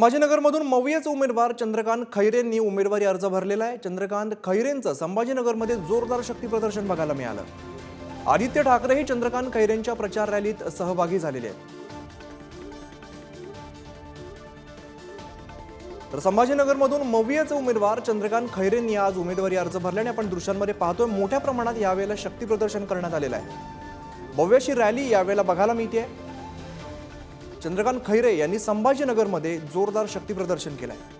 संभाजीनगरमधून मवियाचे उमेदवार चंद्रकांत खैरेंनी उमेदवारी अर्ज भरलेला आहे. चंद्रकांत खैरेंचं संभाजीनगरमध्ये जोरदार शक्ती प्रदर्शन बघायला मिळालं. आदित्य ठाकरेही चंद्रकांत खैरेंच्या प्रचार रॅलीत सहभागी झालेले आहेत. तर संभाजीनगरमधून मवियाचे उमेदवार चंद्रकांत खैरेंनी आज उमेदवारी अर्ज भरल्याने आपण दृश्यांमध्ये पाहतोय मोठ्या प्रमाणात यावेळेला शक्ती प्रदर्शन करण्यात आलेलं आहे. भव्यशी रॅली यावेळेला बघायला मिळते चंद्रकांत खैरे यांनी संभाजीनगरमध्ये जोरदार शक्तीप्रदर्शन केलं आहे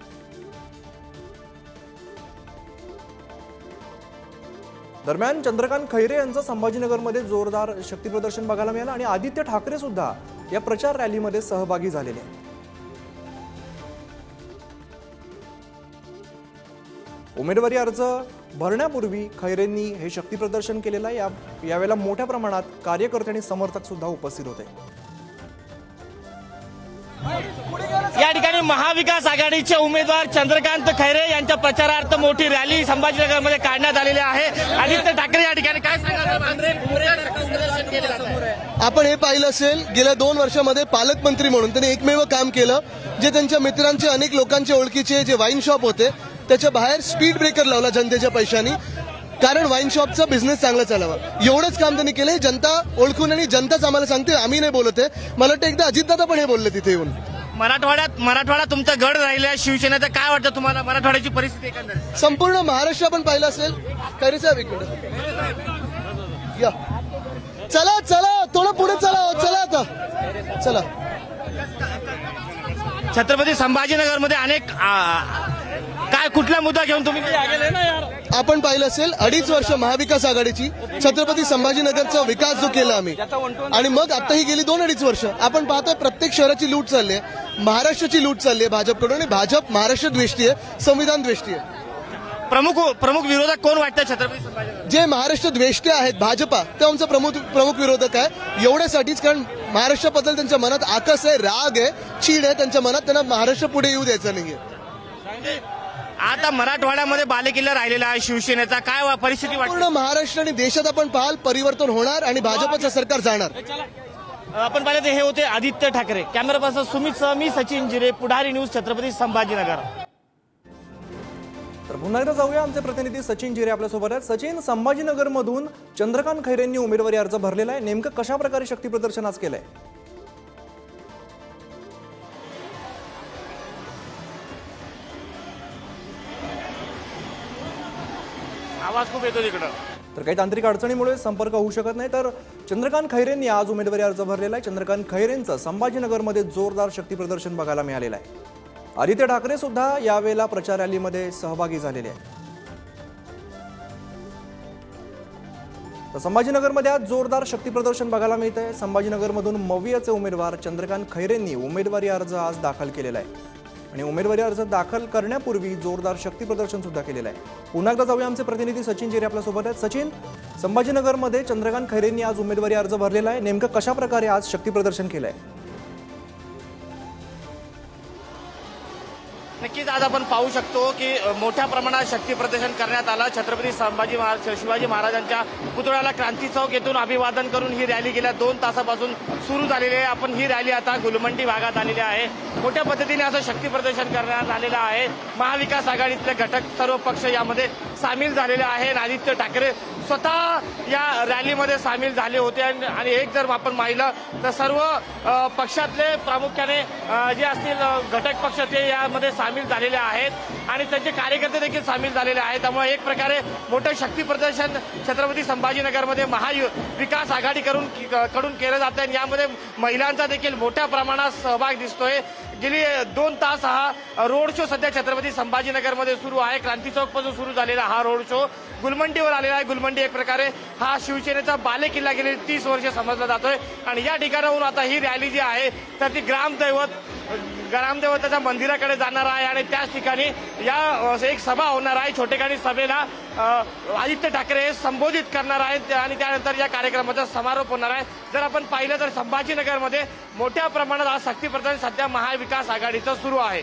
दरम्यान चंद्रकांत खैरे यांचं संभाजीनगरमध्ये जोरदार शक्तीप्रदर्शन बघायला मिळालं आणि आदित्य ठाकरे सुद्धा या प्रचार रॅलीमध्ये सहभागी झालेले आहेत. उमेदवारी अर्ज भरण्यापूर्वी खैरेंनी हे शक्तीप्रदर्शन केलेलं आहे. या यावेळेला मोठ्या प्रमाणात कार्यकर्ते आणि समर्थक सुद्धा उपस्थित होते. या ठिकाणी महाविकास आघाडीचे उमेदवार चंद्रकांत खैरे यांच्या प्रचारार्थ मोठी रॅली संभाजीनगरमध्ये काढण्यात आलेली आहे. आदित्य ठाकरे या ठिकाणी काय. आपण हे पाहिलं असेल गेल्या दोन वर्षामध्ये पालकमंत्री म्हणून त्यांनी एकमेव काम केलं जे त्यांच्या मित्रांचे अनेक लोकांचे ओळखीचे जे वाईन शॉप होते त्याच्या बाहेर स्पीड ब्रेकर लावला जनतेच्या पैशानी. कारण वाईन शॉपचा बिझनेस चांगला चालावा. एवढंच काम त्यांनी केलं जनता ओळखून आणि जनताच आम्हाला सांगते आम्ही नाही बोलत आहे. मला वाटतं एकदा अजितदादा पण हे बोलले तिथे येऊन. मराठवाड्यात मराठवाडा तुमचा गड राहिला शिवसेनेचं काय वाटतं तुम्हाला? मराठवाड्याची परिस्थिती एकंदरीत? संपूर्ण महाराष्ट्र आपण पाहिलं असेल. खरे साहेब इकडे. या. चला चला थोडं पुढे चला चला आता. चला. छत्रपती संभाजीनगरमध्ये अनेक आ, काय कुठला मुद्दा घेऊन तुम्ही आलेले ना यार. आपण पाहिलं असेल अडीच वर्ष महाविकास आघाडीची छत्रपती संभाजीनगरचा विकास जो केला आम्ही आणि मग आता ही गेली दोन अडीच वर्ष. आपण पाहतोय प्रत्येक शहराची लूट चालली आहे महाराष्ट्राची लूट चालली आहे भाजपकडून आणि भाजप महाराष्ट्र द्वेष्टी आहे संविधान द्वेष्टी आहे. प्रमुख प्रमुख विरोधक कोण वाटतं छत्रपती जे महाराष्ट्र द्वेष्टे आहेत भाजपा ते आमचा प्रमुख प्रमुख विरोधक आहे. एवढ्यासाठीच कारण महाराष्ट्राबद्दल त्यांच्या मनात आकस आहे राग आहे चीड आहे त्यांच्या मनात त्यांना महाराष्ट्र पुढे येऊ द्यायचं नाहीये. आता मराठवाड्यामध्ये बालेकिल्ला राहिलेला आहे शिवसेनेचा. काय वा- परिस्थिती वाटते? पूर्ण महाराष्ट्र आणि देशात आपण पाहाल परिवर्तन होणार आणि भाजपचं सरकार जाणार. आपण पाहिलं तर हे होते आदित्य ठाकरे. कॅमेरा पर्सन सुमित सह मी सचिन जिरे पुढारी न्यूज छत्रपती संभाजीनगर. तर पुन्हा एकदा जाऊया आमचे प्रतिनिधी सचिन जिरे आपल्यासोबत आहेत. सचिन संभाजीनगरमधून चंद्रकांत खैरेंनी उमेदवारी अर्ज भरलेला आहे. नेमकं कशा प्रकारे शक्ती प्रदर्शन आज केलंय? आवाज खूप येतो तिकडं. तर काही तांत्रिक अडचणीमुळे संपर्क होऊ शकत नाही तर चंद्रकांत खैरेंनी आज उमेदवारी अर्ज भरलेला आहे. चंद्रकांत खैरेंचं संभाजीनगरमध्ये जोरदार शक्ती प्रदर्शन बघायला मिळालेलं आहे. आदित्य ठाकरे सुद्धा यावेळेला प्रचार रॅलीमध्ये सहभागी झालेले आहेत. तर संभाजीनगरमध्ये आज जोरदार शक्ती प्रदर्शन बघायला मिळत आहे संभाजीनगरमधून मवियाचे उमेदवार चंद्रकांत खैरेंनी उमेदवारी अर्ज आज दाखल केलेला आहे. आणि उमेदवारी अर्ज दाखल करण्यापूर्वी जोरदार शक्ती प्रदर्शन सुद्धा केलेलं आहे. पुन्हा एकदा जाऊया आमचे प्रतिनिधी सचिन जिरे आपल्यासोबत आहेत. सचिन संभाजीनगरमध्ये चंद्रकांत खैरेंनी आज उमेदवारी अर्ज भरलेला आहे. नेमकं कशा प्रकारे आज शक्ती प्रदर्शन केलंय? नक्कीच आज आपण पाहू शकतो की मोठ्या प्रमाणात शक्ती प्रदर्शन करण्यात आलं. छत्रपती संभाजी महाराज शिवाजी महाराजांच्या पुतळ्याला क्रांती चौक येथून अभिवादन करून ही रॅली गेल्या दोन तासापासून सुरू झालेली आहे. आपण ही रॅली आता गुलमंडी भागात आलेली आहे. मोठ्या पद्धतीने असं शक्ती प्रदर्शन करण्यात आलेलं आहे. महाविकास आघाडीतले घटक सर्व पक्ष यामध्ये सामील झालेले आहे आदित्य ठाकरे स्वतः या रॅलीमध्ये सामील झाले होते. आणि एक जर आपण पाहिलं तर सर्व पक्षातले प्रामुख्याने जे असतील घटक पक्ष ते यामध्ये सामील झालेले आहेत आणि त्यांचे कार्यकर्ते देखील सामील झालेले आहेत. त्यामुळे एक प्रकारे मोठं शक्ती प्रदर्शन छत्रपती संभाजीनगरमध्ये महाविकास आघाडी करून कडून केलं जातं आणि यामध्ये महिलांचा देखील मोठ्या प्रमाणात सहभाग दिसतोय. गेली दोन तास हा रोड शो सध्या छत्रपती संभाजीनगरमध्ये सुरू आहे. क्रांती चौकपासून सुरू झालेला हा रोड शो. गुलमंडीवर आलेला आहे. गुलमंडी एक प्रकारे हा शिवसेनेचा बालेकिल्ला गेले तीस वर्ष समजला जातोय. आणि या ठिकाणाहून आता ही रॅली जी आहे तर ती ग्रामदैवत ग्रामदेवताच्या मंदिराकडे जाणार आहे आणि त्याच ठिकाणी या एक सभा होणार आहे. छोटेखानी सभेला आदित्य ठाकरे हे संबोधित करणार आहेत. आणि त्यानंतर या कार्यक्रमाचा समारोप होणार आहे. जर आपण पाहिलं तर संभाजीनगरमध्ये मोठ्या प्रमाणात आज शक्ती सध्या सध्या महाविकास आघाडीचं सुरू आहे.